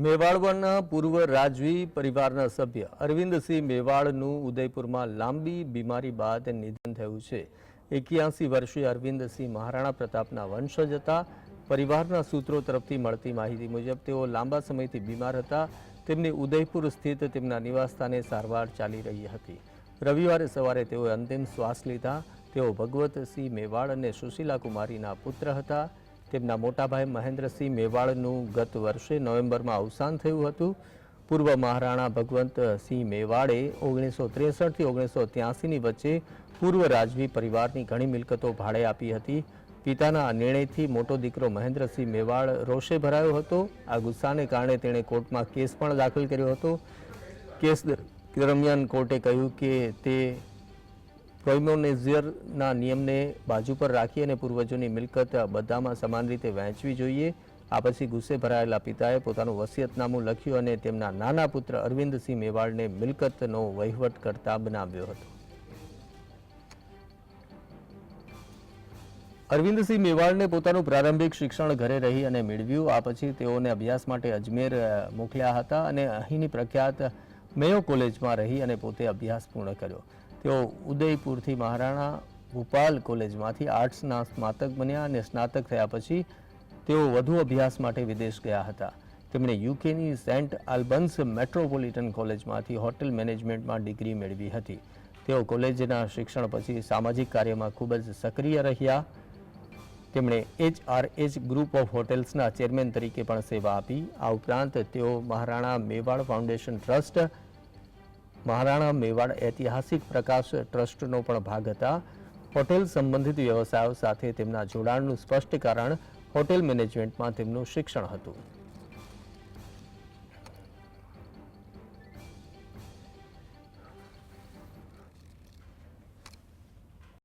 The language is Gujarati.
મેવાડના પૂર્વ રાજવી પરિવારના સભ્ય અરવિંદસિંહ મેવાડનું ઉદયપુરમાં લાંબી બીમારી બાદ નિધન થયું છે. એક્યાસી વર્ષીય અરવિંદસિંહ મહારાણા પ્રતાપના વંશજ હતા. પરિવારના સૂત્રો તરફથી મળતી માહિતી મુજબ તેઓ લાંબા સમયથી બીમાર હતા. તેમની ઉદયપુર સ્થિત તેમના નિવાસસ્થાને સારવાર ચાલી રહી હતી. રવિવારે સવારે તેઓએ અંતિમ શ્વાસ લીધા. તેઓ ભગવતસિંહ મેવાડ અને સુશીલા કુમારીના પુત્ર હતા. તેમના મોટાભાઈ મહેન્દ્રસિંહ મેવાડનું ગત વર્ષે નવેમ્બરમાં અવસાન થયું હતું. પૂર્વ મહારાણા ભગવંતસિંહ મેવાડે ઓગણીસો ત્રેસઠથી ઓગણીસો ત્યાસીની વચ્ચે પૂર્વ રાજવી પરિવારની ઘણી મિલકતો ભાડે આપી હતી. પિતાના નિર્ણયથી મોટો દીકરો મહેન્દ્રસિંહ મેવાડ રોષે ભરાયો હતો. આ ગુસ્સાને કારણે તેણે કોર્ટમાં કેસ પણ દાખલ કર્યો હતો. કેસ દરમિયાન કોર્ટે કહ્યું કે તે પ્રોઇમોનેઝિયરના નિયમને બાજુ પર રાખી અને પૂર્વજોની મિલકત બધામાં સમાન રીતે વહેંચવી જોઈએ. આ પછી ગુસ્સે ભરાયેલા પિતાએ પોતાનું વસિયતનામું લખ્યું અને તેમના નાના પુત્ર અરવિંદસિંહ મેવાડને મિલકતનો વહીવટ કરતા બનાવ્યો હતો. અરવિંદસિંહ મેવાડને પોતાનું પ્રારંભિક શિક્ષણ ઘરે રહી અને મેળવ્યું. આ પછી તેઓને અભ્યાસ માટે અજમેર મોકલ્યા હતા અને અહીંની પ્રખ્યાત મેયો કોલેજમાં રહી અને પોતે અભ્યાસ પૂર્ણ કર્યો. તેઓ ઉદયપુરથી મહારાણા ભોપાલ કોલેજમાંથી આર્ટ્સના સ્નાતક બન્યા અને સ્નાતક થયા પછી તેઓ વધુ અભ્યાસ માટે વિદેશ ગયા હતા. તેમણે યુકેની સેન્ટ આલ્બન્સ મેટ્રોપોલિટન કોલેજમાંથી હોટેલ મેનેજમેન્ટમાં ડિગ્રી મેળવી હતી. તેઓ કોલેજના શિક્ષણ પછી સામાજિક કાર્યમાં ખૂબ જ સક્રિય રહ્યા. તેમણે એચઆરએચ ગ્રુપ ઓફ હોટેલ્સના ચેરમેન તરીકે પણ સેવા આપી. આ ઉપરાંત તેઓ મહારાણા મેવાડ ફાઉન્ડેશન ટ્રસ્ટ મહારાણા મેવાડ ઐતિહાસિક પ્રકાશ ટ્રસ્ટનો પણ ભાગ હતા. હોટેલ સંબંધિત વ્યવસાયો સાથે તેમના જોડાણનું સ્પષ્ટ કારણ હોટેલ મેનેજમેન્ટમાં તેમનું શિક્ષણ હતું.